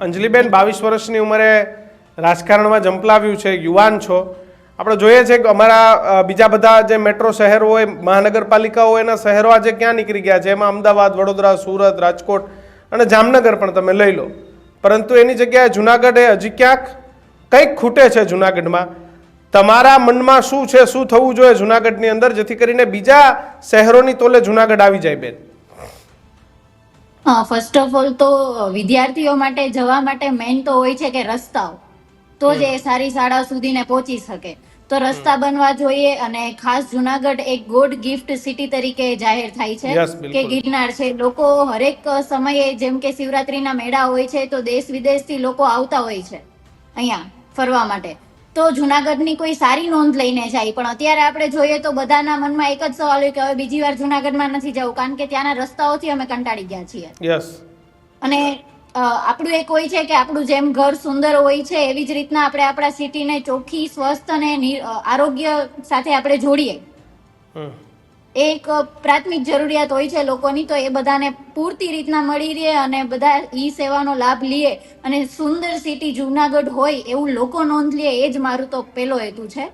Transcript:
અંજલિબેન બાવીસ વર્ષની ઉંમરે રાજકારણમાં જંપલાવ્યું છે, યુવાન છો. આપણે જોઈએ છે કે અમારા બીજા બધા જે મેટ્રો શહેરો હોય, મહાનગરપાલિકાઓ એના શહેરો આજે ક્યાં નીકળી ગયા છે? એમાં અમદાવાદ, વડોદરા, સુરત, રાજકોટ અને જામનગર પણ તમે લઈ લો. પરંતુ એની જગ્યાએ જુનાગઢ એ હજી ક્યાંક કંઈક ખૂટે છે જુનાગઢમાં. તમારા મનમાં શું છે? શું થવું જોઈએ જુનાગઢની અંદર? જેથી કરીને બીજા શહેરોની તોલે જુનાગઢ આવી જાય બેન. ફર્સ્ટ ઓફ ઓલ તો વિદ્યાર્થીઓ માટે જવા માટે મેઇન તો હોય છે કે રસ્તાઓ. તો જ એ સારી શાળા સુધીને પહોંચી શકે. તો રસ્તા બનવા જોઈએ અને ખાસ જુનાગઢ એક ગોડ ગિફ્ટ સિટી તરીકે જાહેર થાય છે કે ગિરનાર છે. લોકો હરેક સમયે જેમ કે શિવરાત્રીના મેળા હોય છે તો દેશ વિદેશથી લોકો આવતા હોય છે અહીંયા ફરવા માટે. તો જુનાગઢની કોઈ સારી નોંધ લઈને જાય. પણ અત્યારે આપણે જોઈએ તો બધાના મનમાં એક જ સવાલ હોય કે હવે બીજી વાર જુનાગઢમાં નથી જવું. કારણ કે ત્યાંના રસ્તાઓથી અમે કંટાળી ગયા છીએ. યસ અને આપણું એક હોય છે કે આપણું જેમ ઘર સુંદર હોય છે એવી જ રીતના આપણે આપણા સિટીને ચોખ્ખી સ્વસ્થ અને આરોગ્ય સાથે આપણે જોડીએ. એક પ્રાથમિક જરૂરિયાત હોય છે લોકોની, તો એ બધાને પૂરતી રીતના મળી રહે અને બધા ઈ સેવાનો લાભ લે. અને સુંદર સિટી જુનાગઢ હોય એવું લોકો નોંધ લે, એ જ મારું તો પહેલો હેતુ છે.